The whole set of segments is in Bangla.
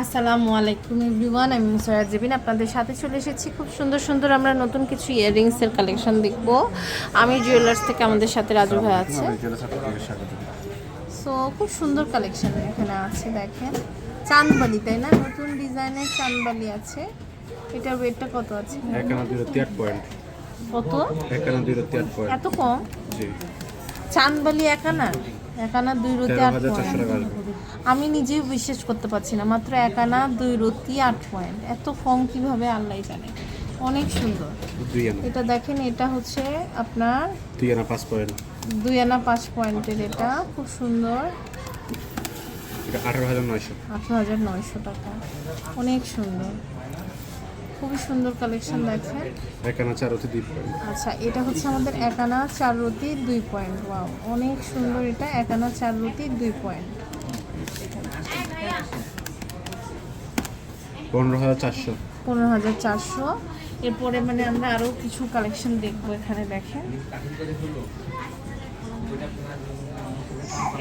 আসসালামু আলাইকুম এভরিওয়ান আমি মুসারাত জেবিন। আপনাদের সাথে চলে এসেছি। খুব সুন্দর সুন্দর আমরা নতুন কিছু ইয়াররিংসের কালেকশন দেখব। আমি জুয়েলার্স থেকে আমাদের সাথে রাজু ভাই আছে। সো খুব সুন্দর কালেকশন এখানে আছে দেখেন। চাঁদবালি তাই না? নতুন ডিজাইনের চাঁদবালি আছে। এটার ওয়েটটা কত আছে? কত? এত কম? জি। চাঁদবালি একানা একানা দুই রতি আট পয়েন্ট। আমি নিজেও বিশ্বাস করতে পারছি না মাত্র একানা দুই রতি আট পয়েন্ট। এত কম কীভাবে আল্লাহ জানে? অনেক সুন্দর। এটা দেখেন এটা হচ্ছে আপনার দুই আনা পাঁচ পয়েন্ট। দুই আনা পাঁচ পয়েন্টের এটা। খুব সুন্দর। এটা আঠারো হাজার নয়শো। আঠারো হাজার নয়শো টাকা। অনেক সুন্দর। খুবই সুন্দর কালেকশন দেখেন একানা চার রত্তি দুই পয়েন্ট আচ্ছা এটা হচ্ছে আমাদের একানা চার রতি দুই পয়েন্ট ওয়াও অনেক সুন্দর এটা একানা চার রতি দুই পয়েন্ট পনেরো হাজার চারশো। পনেরো হাজার চারশো। এরপরে মানে আমরা আরও কিছু কালেকশন দেখব এখানে দেখেন।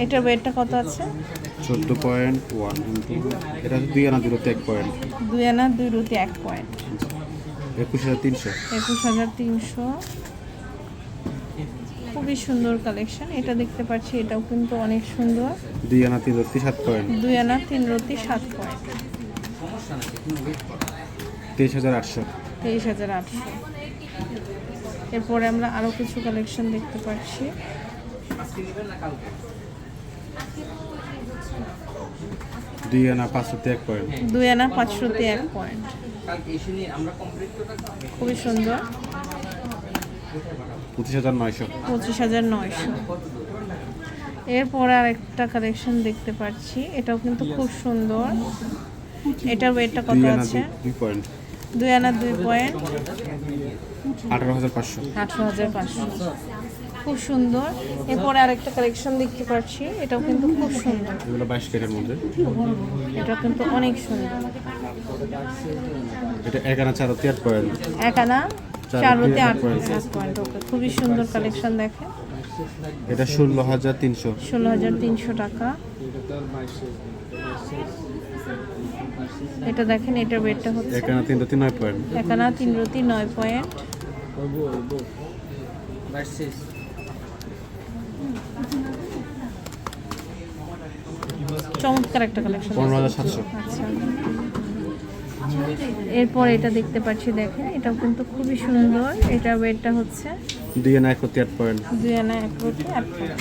এটার ওয়েটটা কত আছে? চোদ্দ পয়েন্ট ওয়ান এটা দুই আনা দুই এক পয়েন্ট। দুই আনা দুই রুটি এক পয়েন্ট। একুশ হাজার তিনশো। একুশ হাজার তিনশো। খুবই সুন্দর কালেকশন। এটা দেখতে পাচ্ছি এটাও কিন্তু অনেক সুন্দর। দুই আনা তিন রত্তি সাত পয়েন্ট। দুই আনা তিন রুটি সাত পয়েন্ট। তেইশ হাজার আটশো। তেইশ হাজার আটশো। এরপরে আমরা আরও কিছু কালেকশন দেখতে পাচ্ছি। দুই আনা পাঁচ রত্তি এক পয়েন্ট দুই আনা পাঁচশোতে এক পয়েন্ট খুবই সুন্দর। পঁচিশ হাজার নয়শো। পঁচিশ হাজার নয়শো। এরপরে আরেকটা কালেকশন দেখতে পাচ্ছি। এটাও কিন্তু খুব সুন্দর। এটার ওয়েটটা কত আছে? দুই পয়েন্ট দুই আনা দুই পয়েন্ট আঠারো হাজার পাঁচশো। আঠারো হাজার পাঁচশো। খুব সুন্দর। এরপরে আরেকটা কালেকশন দেখতে পাচ্ছি এটাও কিন্তু খুব সুন্দর। এগুলো মধ্যে। এটা কিন্তু অনেক সুন্দর। এটা এক আনা চার পয়েন্ট। এক আনা চার আট পয়েন্ট। ওকে খুবই সুন্দর কালেকশন দেখেন এটা ষোলো হাজার তিনশো। ষোলো হাজার তিনশো টাকা। এটা দেখেন এটার বেডটা হচ্ছে এক আনা তিন রত্তি নয় পয়েন্ট। একানা তিন রুটি নয় পয়েন্ট। চমৎকার একটা কালেকশন পনেরো হাজার সাতশো। আচ্ছা। এরপর এটা দেখতে পাচ্ছি দেখেন এটাও কিন্তু খুবই সুন্দর। এটার ওয়েটটা হচ্ছে দুই আনা এক রত্তি আট পয়েন্ট দুই আনা এক রুটি আট পয়েন্ট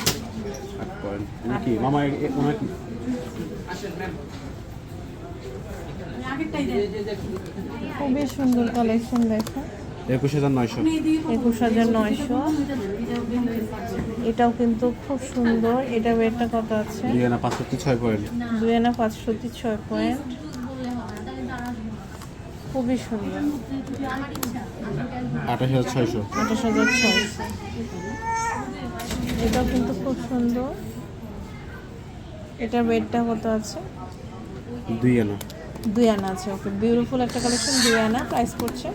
আট পয়েন্ট এটা মামা এ- এ- ওনার কি? খুবই সুন্দর কালেকশন দেখেন। একুশ হাজার নয়শো। একুশ হাজার নয়শো। এটাও কিন্তু খুব সুন্দর। এটা ওয়েটটা কত আছে? দুই আনা পাঁচ ছয় পয়েন্ট। দুই আনা পাঁচশো ছয় পয়েন্ট। খুবই সুন্দর। আঠাশ হাজার ছয়শো। আঠাশ হাজার ছয়শো। এটাও কিন্তু খুব সুন্দর। এটার ওয়েটটা কত আছে? দুই আনা। দুই আনা আছে ওকে। বিউটিফুল একটা কালেকশন দুই আনা। প্রাইস পড়ছে?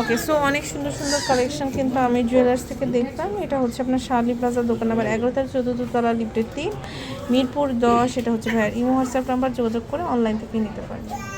ওকে সো অনেক সুন্দর সুন্দর কালেকশন কিন্তু আমি জুয়েলার্স থেকে দেখলাম। এটা হচ্ছে আপনার শার্লি প্লাজা দোকান নাম্বার এগারো, তার চতুর্থ তলা লিপ্টের তিন। মিরপুর দশ, এটা হচ্ছে ভাইয়ার ইমো হোয়াটসঅ্যাপ নাম্বার যোগাযোগ করে অনলাইন থেকে নিতে পারবেন।